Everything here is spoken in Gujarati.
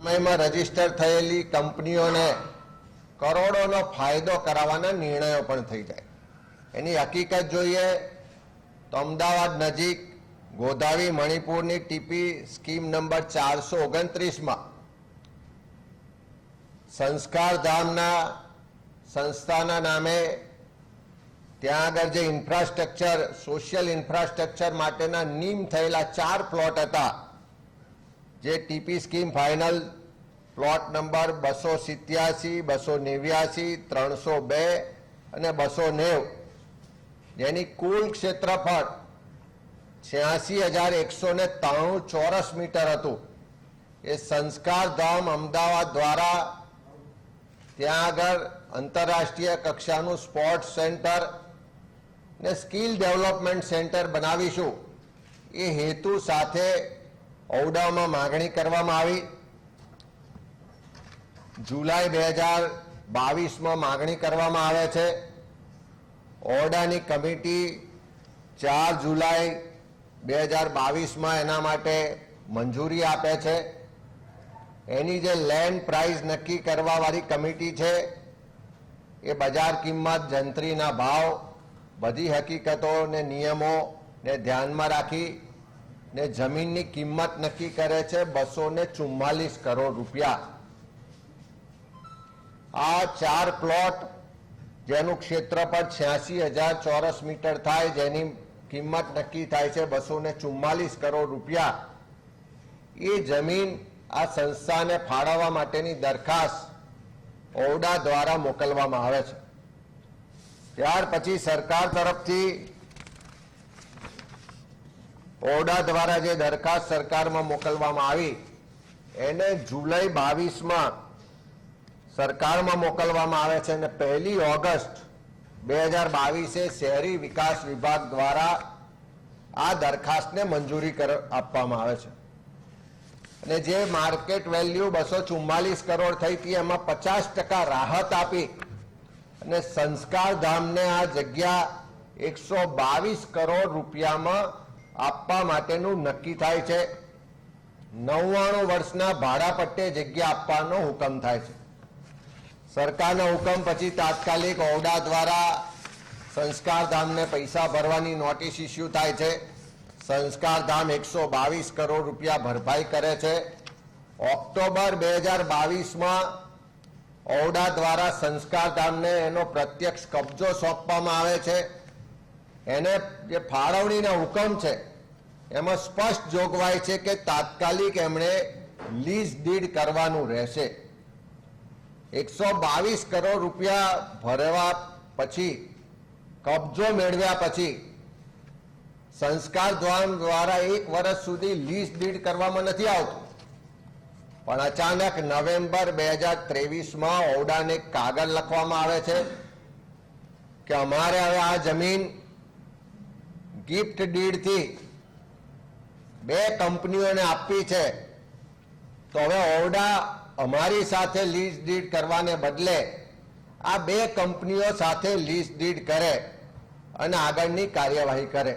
સમયમાં રજિસ્ટર થયેલી કંપનીઓને કરોડોનો ફાયદો કરાવવાના નિર્ણયો પણ થઈ જાય. એની હકીકત જોઈએ તો અમદાવાદ નજીક ગોદાવી મણિપુરની ટીપી સ્કીમ નંબર ચારસો ઓગણત્રીસમાં સંસ્કાર ધામના સંસ્થાના નામે ત્યાં આગળ જે ઇન્ફ્રાસ્ટ્રક્ચર, સોશિયલ ઇન્ફ્રાસ્ટ્રક્ચર માટેના નીમ થયેલા ચાર પ્લોટ હતા. જે TP scheme final plot number બસો સિત્યાસી, બસો નેવ્યાસી, ત્રણસો બે અને બસો નેવ. જેની કુલ ક્ષેત્રફળ છ્યાસી હજાર એકસો ને ત્રાણું ચોરસ મીટર હતું. એ સંસ્કાર ધામ અમદાવાદ દ્વારા ત્યાં આગળ આંતરરાષ્ટ્રીય કક્ષાનું સ્પોર્ટ્સ સેન્ટર ને સ્કિલ ડેવલપમેન્ટ સેન્ટર બનાવીશું. એ હેતુ સાથે ઔડામાં માગણી કરવામાં આવી. જુલાઈ બે હજાર બાવીસમાં માગણી કરવામાં આવે છે. ઓરડાની કમિટી ચાર જુલાઈ બે હજાર બાવીસમાં એના માટે મંજૂરી આપે છે. એની જે લેન્ડ પ્રાઇસ નક્કી કરવાવાળી કમિટી છે, એ બજાર કિંમત, જંત્રીના ભાવ, બધી હકીકતો ને નિયમોને ધ્યાનમાં રાખી ને જમીનની કિંમત નક્કી કરે છે બસો ને ચુમ્માલીસ કરોડ રૂપિયા. આ ચાર પ્લોટ જેનું ક્ષેત્રફળ છ્યાસી હજાર ચોરસ મીટર થાય, જેની કિંમત નક્કી થાય છે બસો ને ચુમ્માલીસ કરોડ રૂપિયા. એ જમીન આ સંસ્થાને ફાળવવા માટેની દરખાસ્ત ઓરડા દ્વારા મોકલવામાં આવે છે. ત્યાર પછી સરકાર તરફથી ઓરડા દ્વારા જે દરખાસ્ત સરકારમાં મોકલવામાં આવી, એને જુલાઈ બાવીસમાં સરકારમાં મોકલવામાં આવે છે અને પહેલી ઓગસ્ટ બે હજાર બાવીસે શહેરી વિકાસ વિભાગ દ્વારા આ દરખાસ્તને મંજૂરી કર- આપવામાં આવે છે. અને જે માર્કેટ વેલ્યુ બસો ચુમ્માલીસ કરોડ થઈ હતી, એમાં પચાસ ટકા રાહત આપી અને સંસ્કાર ધામને આ જગ્યા એકસો બાવીસ કરોડ રૂપિયામાં આપવા માટેનું નક્કી થાય છે. નવ્વાણું વર્ષના ભાડા જગ્યા આપવાનો હુકમ થાય છે. સરકારના હુકમ પછી તાત્કાલિક ઓરડા દ્વારા સંસ્કાર ધામને પૈસા ભરવાની નોટિસ ઇસ્યુ થાય છે. સંસ્કાર ધામ એકસો બાવીસ કરોડ રૂપિયા ભરપાઈ કરે છે. ઓક્ટોબર બે હજાર બાવીસમાં ઓરડા દ્વારા સંસ્કાર ધામને એનો પ્રત્યક્ષ કબજો સોંપવામાં આવે છે. એને જે ફાળવણીના હુકમ છે, એમાં સ્પષ્ટ જોગવાઈ છે કે તાત્કાલિક એમણે લીઝ ડીડ કરવાનું રહેશે. એકસો બાવીસ કરોડ રૂપિયા ભરવા પછી, કબજો મેળવ્યા પછી, સંસ્કાર દ્વાન દ્વારા એક વર્ષ સુધી લીઝ ડીડ કરવામાં નથી આવતું. પણ અચાનક નવેમ્બર બે હજાર ત્રેવીસમાં ઓરડાને એક કાગળ લખવામાં આવે છે કે અમારે હવે આ જમીન ગિફ્ટ ડીડથી બે કંપનીઓને આપી છે. તો હવે ઓરડા અમારી સાથે લીઝ ડીડ કરવાને બદલે આ બે કંપનીઓ સાથે લીઝ ડીડ કરે અને આગળની કાર્યવાહી કરે.